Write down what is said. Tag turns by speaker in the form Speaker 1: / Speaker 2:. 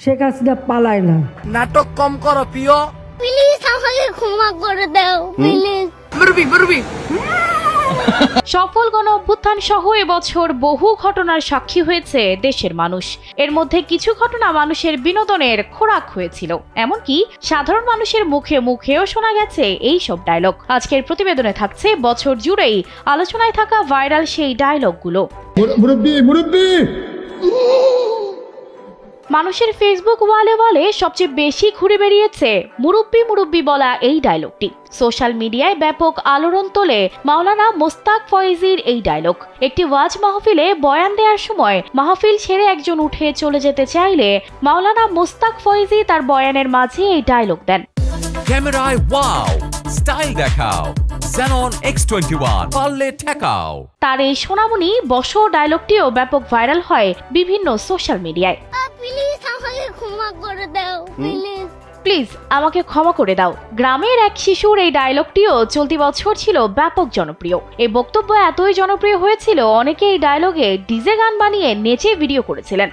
Speaker 1: শেখ হাসিনা পালায় না।
Speaker 2: নাটক কম করো প্রিয়।
Speaker 3: প্লিজ আমাকে ক্ষমা করে দাও প্লিজ।
Speaker 2: মুরবি মুরবি।
Speaker 4: সফল গণ অভ্যুত্থান সহ এবছর বহু ঘটনার সাক্ষী হয়েছে দেশের মানুষ। এর মধ্যে কিছু ঘটনা মানুষের বিনোদনের খোরাক হয়েছিল। এমনকি সাধারণ মানুষের মুখে মুখেও শোনা গেছে এই সব ডায়লগ আজকের প্রতিবেদনে থাকছে বছর জুড়েই আলোচনায় থাকা ভাইরাল সেই ডায়লগগুলো
Speaker 5: মুরব্বী মুরব্বী!
Speaker 4: মানুষের ফেসবুক ওয়ালে ওয়ালে সবচেয়ে বেশি ঘুরে বেরিয়েছে মুরব্বি মুরব্বি বলা এই ডায়লগটি সোশ্যাল মিডিয়ায় ব্যাপক আলোড়ন তোলে মাওলানা মোস্তাক ফয়েজির এই ডায়লগ একটি ওয়াজ মাহফিলে বয়ান দেওয়ার সময় মাহফিল ছেড়ে একজন উঠে চলে যেতে চাইলে মাওলানা মোস্তাক ফয়েজি তার বয়ানের মাঝে এই ডায়লগ দেন।
Speaker 6: ক্যামেরায় ওয়াও স্টাইল দেখাও Xenon X21 পারলে ঠেকাও।
Speaker 4: তার এই সোনামণি বস ডায়লগটিও ব্যাপক ভাইরাল হয় বিভিন্ন সোশ্যাল মিডিয়ায়
Speaker 3: ক্ষমা করে দাও প্লিজ।
Speaker 4: প্লিজ আমাকে ক্ষমা করে দাও। গ্রামের এক শিশুর এই ডায়লগটিও চলতি বছর ছিল ব্যাপক জনপ্রিয়। এই বক্তব্য এতই জনপ্রিয় হয়েছিল অনেকে এই ডায়লগে ডিজে গান বানিয়ে নেচে ভিডিও করেছিলেন।